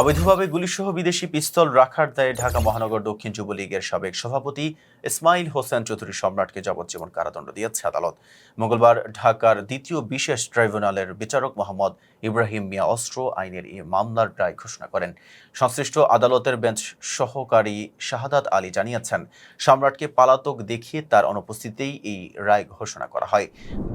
অবৈধভাবে গুলিসহ বিদেশি পিস্তল রাখার দায়ে ঢাকা মহানগর দক্ষিণ যুবলীগের সাবেক সভাপতি ইসমাইল হোসেন চৌধুরী সম্রাটকে যাবজ্জীবন কারাদণ্ড দিয়েছে আদালত। মঙ্গলবার ঢাকার দ্বিতীয় বিশেষ ট্রাইব্যুনালের বিচারক মোহাম্মদ ইব্রাহিম মিয়া অস্ত্র আইনের এই মামলার রায় ঘোষণা করেন। সংশ্লিষ্ট আদালতের বেঞ্চ সহকারী শাহাদাত আলী জানিয়েছেন, সম্রাটকে পালাতক দেখিয়ে তার অনুপস্থিতিতেই এই রায় ঘোষণা করা হয়।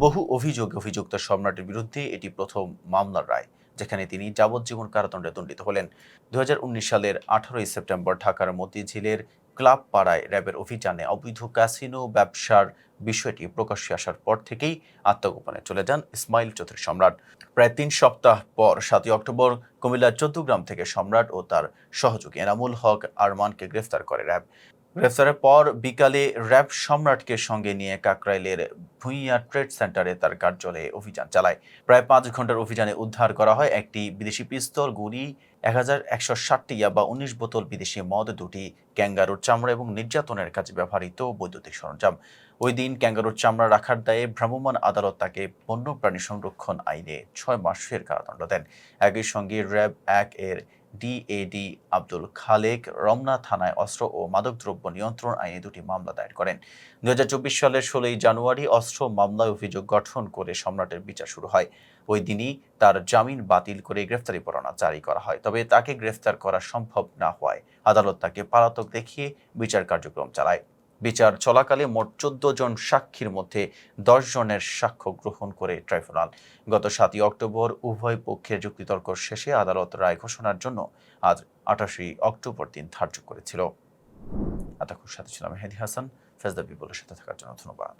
বহু অভিযোগ অভিযুক্ত সম্রাটের বিরুদ্ধে এটি প্রথম মামলার রায়। যেখানে তিনি যাবজ্জীবন কারাদণ্ডে দণ্ডিত হলেন। দুই হাজার উনিশ সালের আঠারোই সেপ্টেম্বর ঢাকার মতিঝিলের ক্লাব পাড়ায় র্যাবের অভিযানে অবৈধ ক্যাসিনো ব্যবসার বিষয়টি প্রকাশ্যে আসার পর থেকেই আত্মগোপনে চলে যান ইসমাইল চৌধুরী সম্রাট। প্রায় তিন সপ্তাহ পর সাতই অক্টোবর কুমিল্লার চৌদ্দগ্রাম থেকে সম্রাট ও তার সহযোগী এনামুল হক আরমানকে গ্রেফতার করে র্যাব। গ্রেফতারের পর বিকালে র্যাব সম্রাটকে সঙ্গে নিয়ে কাকরাইলের ভুঁইয়া ট্রেড সেন্টারে তার কার্যালয়ে অভিযান চালায়। প্রায় পাঁচ ঘণ্টার অভিযানে উদ্ধার করা হয় একটি বিদেশি পিস্তল, গুলি, এক হাজার একশো ষাটটি বা উনিশ বোতল বিদেশি মদ, দুটি ক্যাঙ্গারুর চামড়া এবং নির্যাতনের কাজে ব্যবহৃত বৈদ্যুতিক সরঞ্জাম। ওই দিন ক্যাঙ্গারুর চামড়া রাখার দায়ে ভ্রাম্যমাণ আদালত তাকে বন্যপ্রাণী সংরক্ষণ আইনে ছয় মাসের কারাদণ্ড দেন। একই সঙ্গে র্যাব এক এর ডিএডি আব্দুল খালেক রমনা থানায় অস্ত্র ও মাদকদ্রব্য নিয়ন্ত্রণ আইনে দুটি মামলা দায়ের করেন। দু হাজার চব্বিশ সালের ষোলোই জানুয়ারি অস্ত্র মামলায় অভিযোগ গঠন করে সম্রাটের বিচার শুরু হয়। ওই দিনই তার জামিন বাতিল করে গ্রেফতারি পরোয়ানা জারি করা হয়। তবে তাকে গ্রেফতার করা সম্ভব না হওয়ায় আদালত তাকে পলাতক দেখিয়ে বিচার কার্যক্রম চালায়। বিচার চলাকালে মোট চোদ্দ জন সাক্ষীর মধ্যে দশ জনের সাক্ষ্য গ্রহণ করে ট্রাইব্যুনাল। গত সাতই অক্টোবর উভয় পক্ষের যুক্তিতর্ক শেষে আদালত রায় ঘোষণার জন্য আজ আঠাশই অক্টোবর দিন ধার্য করেছিল। এতক্ষণ সাথে ছিলাম মেহেদি হাসান। ফেজদা বিপুলের সাথে থাকার জন্য ধন্যবাদ।